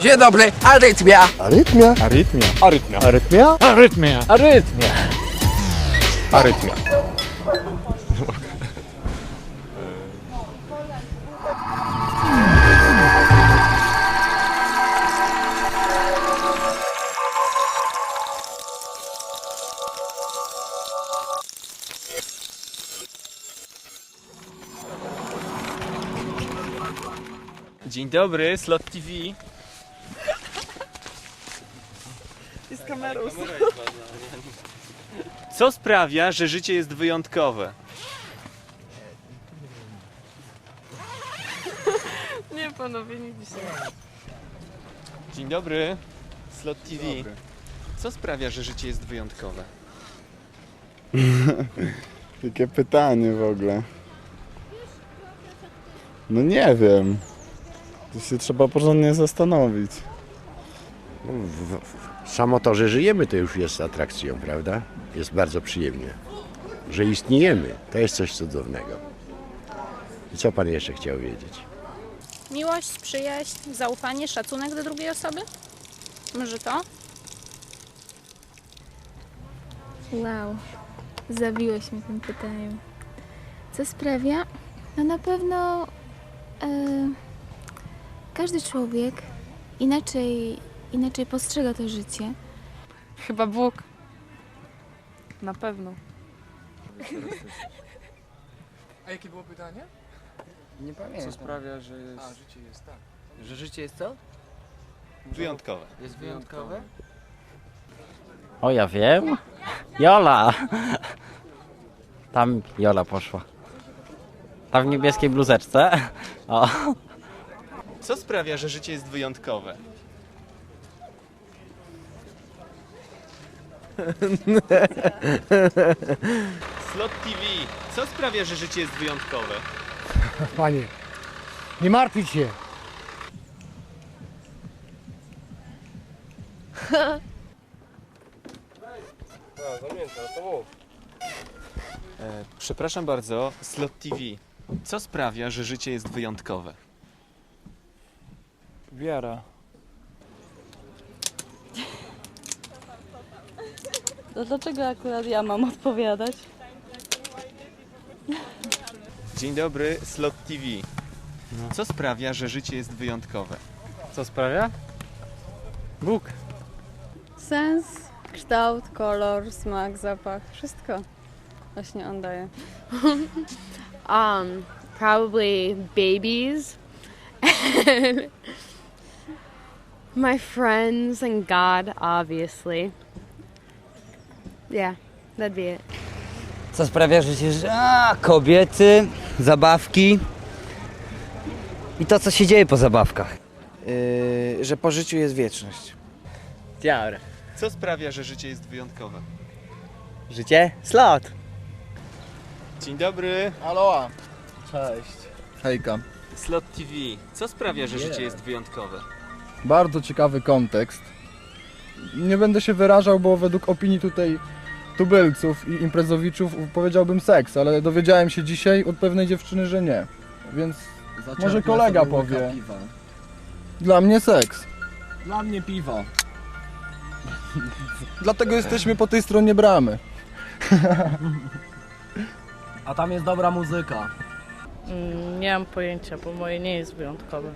Dzień dobry, arytmia. Arytmia? Arytmia. Arytmia. Arytmia? Arytmia. Arytmia. Arytmia. Dzień dobry, Slot TV. Z kamerą. Co sprawia, że życie jest wyjątkowe? Nie panowie, nie dzisiaj. Dzień dobry, Slot TV. Co sprawia, że życie jest wyjątkowe? Jakie pytanie w ogóle. No nie wiem. To się trzeba porządnie zastanowić. Samo to, że żyjemy, to już jest atrakcją, prawda? Jest bardzo przyjemnie. Że istniejemy, to jest coś cudownego. I co pan jeszcze chciał wiedzieć? Miłość, przyjaźń, zaufanie, szacunek do drugiej osoby? Może to? Wow, zabiłeś mnie tym pytaniem. Co sprawia? No na pewno e, każdy człowiek inaczej, inaczej postrzega to życie. Chyba Bóg. Na pewno. A jakie było pytanie? Nie pamiętam. Co sprawia, że jest... A, życie jest tak. Że życie jest co? Wyjątkowe. Jest wyjątkowe? O, ja wiem. Jola! Tam Jola poszła. Tam w niebieskiej bluzeczce. O. Co sprawia, że życie jest wyjątkowe? Slot TV. Co sprawia, że życie jest wyjątkowe? Panie, nie martwić się. E, przepraszam bardzo, Slot TV. Co sprawia, że życie jest wyjątkowe? Wiara. No dlaczego akurat ja mam odpowiadać? Dzień dobry, Slot TV. Co sprawia, że życie jest wyjątkowe? Co sprawia? Bóg. Sens, kształt, kolor, smak, zapach, wszystko. Właśnie on daje. Um, probably babies. My friends and God, obviously. Yeah, that'd be it. Co sprawia, że się... A, kobiety, zabawki i to, co się dzieje po zabawkach. Yy, że po życiu jest wieczność. Diabra. Co sprawia, że życie jest wyjątkowe? Życie? Slot. Dzień dobry, Aloha. Cześć. Hejka. Slot TV. Co sprawia, że życie jest wyjątkowe? Bardzo ciekawy kontekst. Nie będę się wyrażał, bo według opinii tutaj tubylców i imprezowiczów powiedziałbym seks, ale dowiedziałem się dzisiaj od pewnej dziewczyny, że nie. Więc może kolega powie. Dla mnie seks. Dla mnie piwo. Dlatego jesteśmy po tej stronie bramy. A tam jest dobra muzyka. Mm, nie mam pojęcia, bo moje nie jest wyjątkowe.